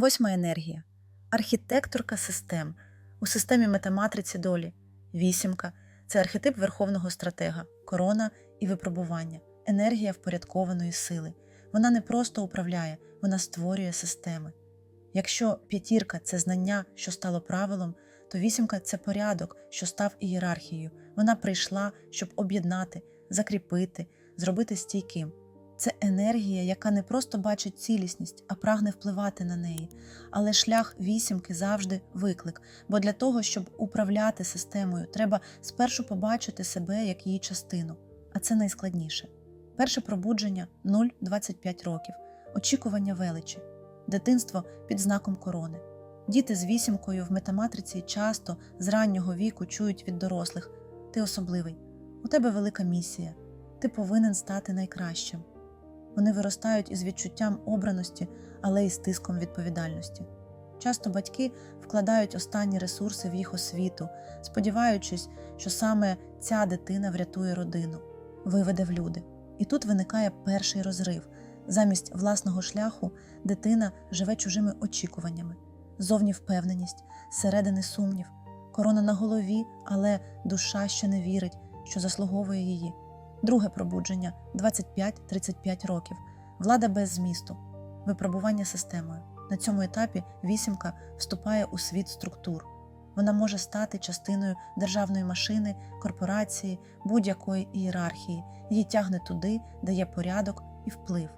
Восьма енергія. Архітекторка систем у системі метаматриці долі. Вісімка це архетип верховного стратега, корона і випробування, енергія впорядкованої сили. Вона не просто управляє, вона створює системи. Якщо п'ятірка це знання, що стало правилом, то вісімка це порядок, що став ієрархією. Вона прийшла, щоб об'єднати, закріпити, зробити стійким. Це енергія, яка не просто бачить цілісність, а прагне впливати на неї. Але шлях вісімки завжди виклик. Бо для того, щоб управляти системою, треба спершу побачити себе як її частину. А це найскладніше. Перше пробудження 0-25 років, очікування величі, дитинство під знаком корони. Діти з вісімкою в метаматриці часто з раннього віку чують від дорослих: ти особливий, у тебе велика місія, ти повинен стати найкращим. Вони виростають із відчуттям обраності, але й з тиском відповідальності. Часто батьки вкладають останні ресурси в їх освіту, сподіваючись, що саме ця дитина врятує родину, виведе в люди. І тут виникає перший розрив. Замість власного шляху дитина живе чужими очікуваннями, зовні впевненість, зсередини сумнів, корона на голові, але душа ще не вірить, що заслуговує її. Друге пробудження 25-35 років, влада без змісту, випробування системою. На цьому етапі вісімка вступає у світ структур. Вона може стати частиною державної машини, корпорації, будь-якої ієрархії. Її тягне туди, де є порядок і вплив.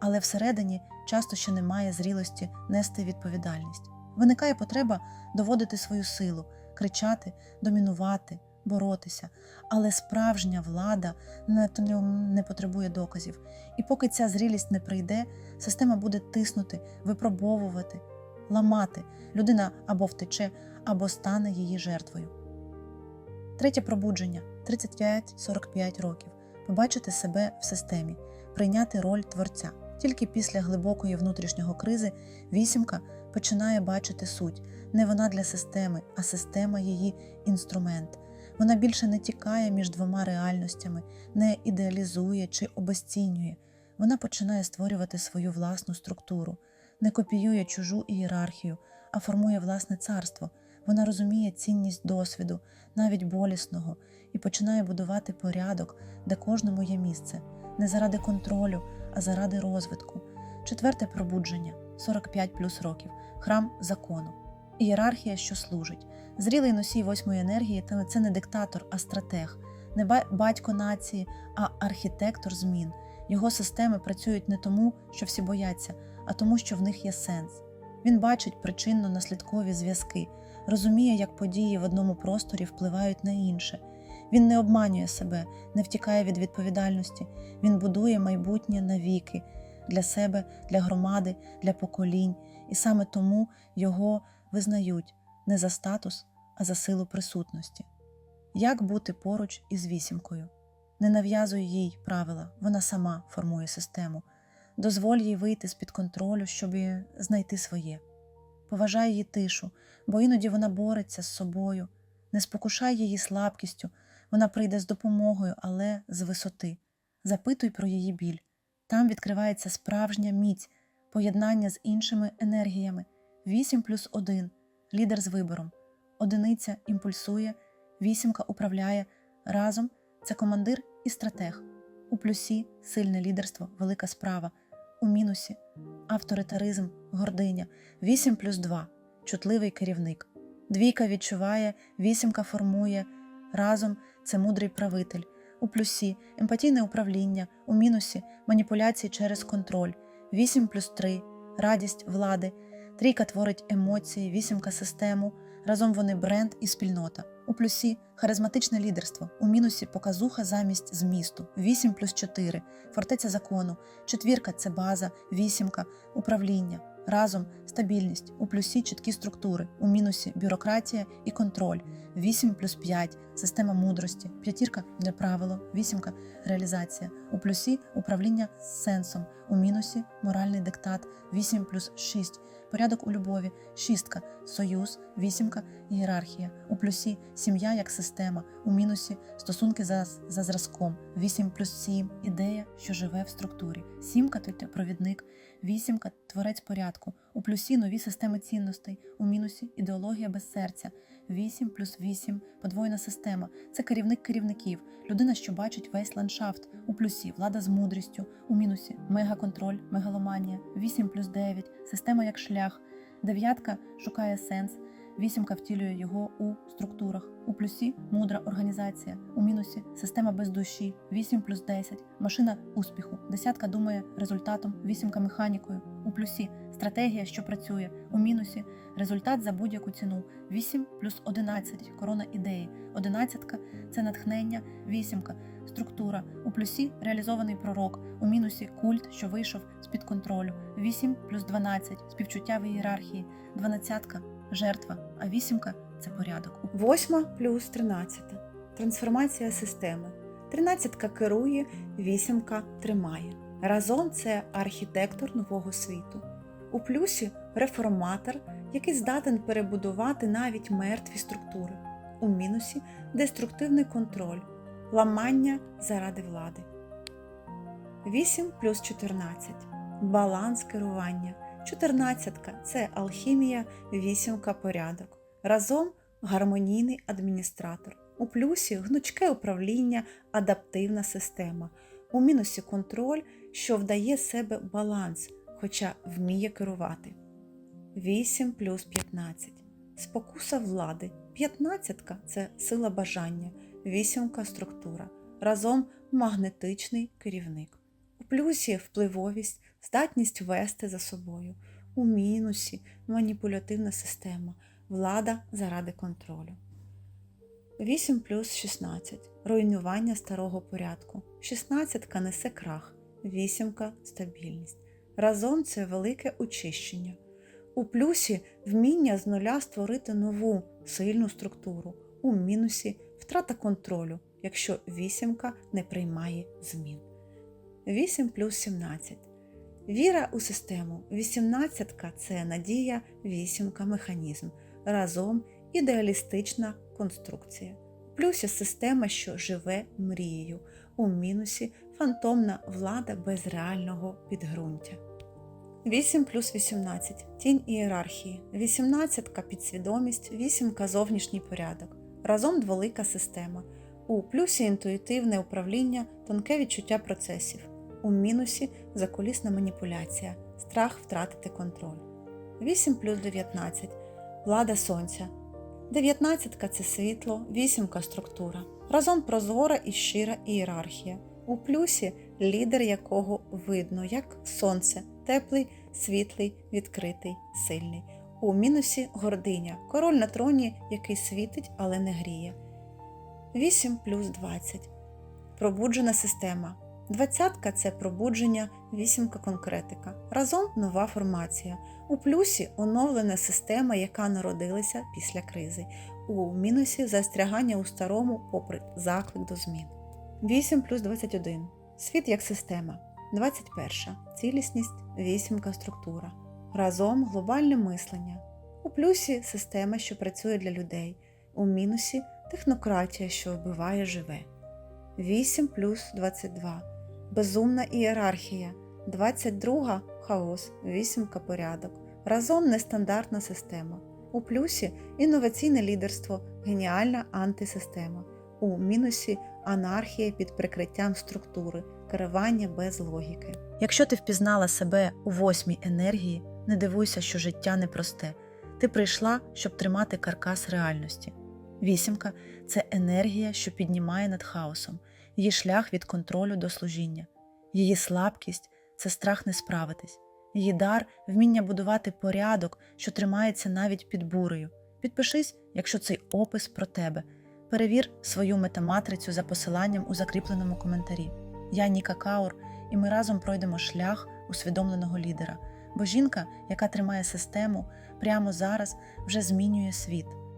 Але всередині часто ще немає зрілості нести відповідальність. Виникає потреба доводити свою силу, кричати, домінувати, боротися. Але справжня влада не, потребує доказів. І поки ця зрілість не прийде, система буде тиснути, випробовувати, ламати. Людина або втече, або стане її жертвою. Третє пробудження 35-45 років. Побачити себе в системі, прийняти роль творця. Тільки після глибокої внутрішнього кризи вісімка починає бачити суть. Не вона для системи, а система її інструмент. Вона більше не тікає між двома реальностями, не ідеалізує чи обесцінює. Вона починає створювати свою власну структуру, не копіює чужу ієрархію, а формує власне царство. Вона розуміє цінність досвіду, навіть болісного, і починає будувати порядок, де кожному є місце, не заради контролю, а заради розвитку. Четверте пробудження 45 плюс років, храм закону, ієрархія, що служить. Зрілий носій восьмої енергії це не диктатор, а стратег, не батько нації, а архітектор змін. Його системи працюють не тому, що всі бояться, а тому, що в них є сенс. Він бачить причинно-наслідкові зв'язки, розуміє, як події в одному просторі впливають на інше. Він не обманює себе, не втікає від відповідальності, він будує майбутнє навіки для себе, для громади, для поколінь, і саме тому його визнають не за статус, а за силу присутності. Як бути поруч із вісімкою? Не нав'язуй їй правила, вона сама формує систему. Дозволь їй вийти з під контролю, щоб знайти своє. Поважай її тишу, бо іноді вона бореться з собою, не спокушай її слабкістю, вона прийде з допомогою, але з висоти. Запитуй про її біль. Там відкривається справжня міць, поєднання з іншими енергіями. 8 плюс 1 лідер з вибором. Одиниця імпульсує, вісімка управляє. Разом це командир і стратег. У плюсі сильне лідерство, велика справа. У мінусі авторитаризм, гординя. 8 плюс 2 чутливий керівник. Двійка відчуває, вісімка формує. Разом це мудрий правитель. У плюсі емпатійне управління, у мінусі маніпуляції через контроль. 8 плюс 3 радість влади. Трійка творить емоції, вісімка систему. Разом вони бренд і спільнота. У плюсі харизматичне лідерство, у мінусі показуха замість змісту. 8 плюс 4 фортеця закону. Четвірка це база, вісімка, управління. Разом стабільність, у плюсі чіткі структури, у мінусі бюрократія і контроль. 8 плюс 5 система мудрості, п'ятірка для правило, вісімка реалізація. У плюсі управління сенсом, у мінусі моральний диктат, 8 плюс 6 порядок у любові, шістка, союз, вісімка, ієрархія. У плюсі сім'я як система, у мінусі стосунки за, за зразком, 8 плюс 7 ідея, що живе в структурі, сімка провідник, Вісімка творець порядку. У плюсі нові системи цінностей, у мінусі ідеологія без серця. Вісім плюс вісім подвоєна система. Це керівник керівників, людина, що бачить весь ландшафт. У плюсі влада з мудрістю, у мінусі мегаконтроль, мегаломанія. Вісім плюс дев'ять система як шлях. Дев'ятка шукає сенс. Вісімка втілює його у структурах. У плюсі мудра організація, у мінусі система без душі, 8 плюс 10, машина успіху, десятка думає результатом, вісімка механікою. У плюсі стратегія, що працює, у мінусі результат за будь-яку ціну. 8 плюс 11, корона ідеї. Одинадцятка це натхнення, вісімка, структура. У плюсі реалізований пророк, у мінусі культ, що вийшов з-під контролю. 8 плюс 12, співчуття в ієрархії. Дванадцятка жертва, а вісімка це порядок. Восьма плюс тринадцята. Трансформація системи. Тринадцятка керує, вісімка тримає. Разом це архітектор нового світу. У плюсі реформатор, який здатен перебудувати навіть мертві структури. У мінусі деструктивний контроль, ламання заради влади. 8 плюс 14. Баланс керування. Чотирнадцятка це алхімія, вісімка порядок. Разом гармонійний адміністратор. У плюсі гнучке управління, адаптивна система. У мінусі контроль, що вдає себе баланс, хоча вміє керувати. 8 плюс 15. Спокуса влади. П'ятнадцятка це сила бажання, вісімка структура. Разом магнетичний керівник. У плюсі впливовість, здатність вести за собою. У мінусі маніпулятивна система, влада заради контролю. 8 плюс 16. Руйнування старого порядку. 16 несе крах, вісімка стабільність. Разом це велике очищення. У плюсі вміння з нуля створити нову сильну структуру. У мінусі втрата контролю, якщо вісімка не приймає змін. 8 плюс 17. Віра у систему. 18 це надія, вісімка механізм. Разом ідеалістична конструкція. У плюсі система, що живе мрією. У мінусі фантомна влада без реального підґрунтя. 8 плюс 18. Тінь ієрархії. 18 підсвідомість, вісімка зовнішній порядок. Разом дволика система. У плюсі інтуїтивне управління, тонке відчуття процесів. У мінусі закулісна маніпуляція, страх втратити контроль. 8 плюс 19. Влада сонця. 19 це світло, вісімка структура. Разом прозора і щира ієрархія. У плюсі лідер якого видно, як сонце, теплий, світлий, відкритий, сильний. У мінусі гординя, король на троні, який світить, але не гріє. 8 плюс 20. Пробуджена система. Двадцятка це пробудження, вісімка конкретика. Разом нова формація. У плюсі оновлена система, яка народилася після кризи. У мінусі застрягання у старому, попри заклик до змін. 8 плюс 21. Світ як система. 21. Цілісність, вісімка структура. Разом глобальне мислення. У плюсі система, що працює для людей. У мінусі технократія, що вбиває живе. 8 плюс 22. Безумна ієрархія. 22 хаос, вісімка порядок. Разом нестандартна система. У плюсі інноваційне лідерство, геніальна антисистема. У мінусі анархія під прикриттям структури, керування без логіки. Якщо ти впізнала себе у восьмій енергії, не дивуйся, що життя непросте. Ти прийшла, щоб тримати каркас реальності. Вісімка це енергія, що піднімає над хаосом, її шлях від контролю до служіння, її слабкість це страх не справитись, її дар вміння будувати порядок, що тримається навіть під бурею. Підпишись, якщо цей опис про тебе. Перевір свою метаматрицю за посиланням у закріпленому коментарі. Я Ніка Каур, і ми разом пройдемо шлях усвідомленого лідера. Бо жінка, яка тримає систему, прямо зараз вже змінює світ.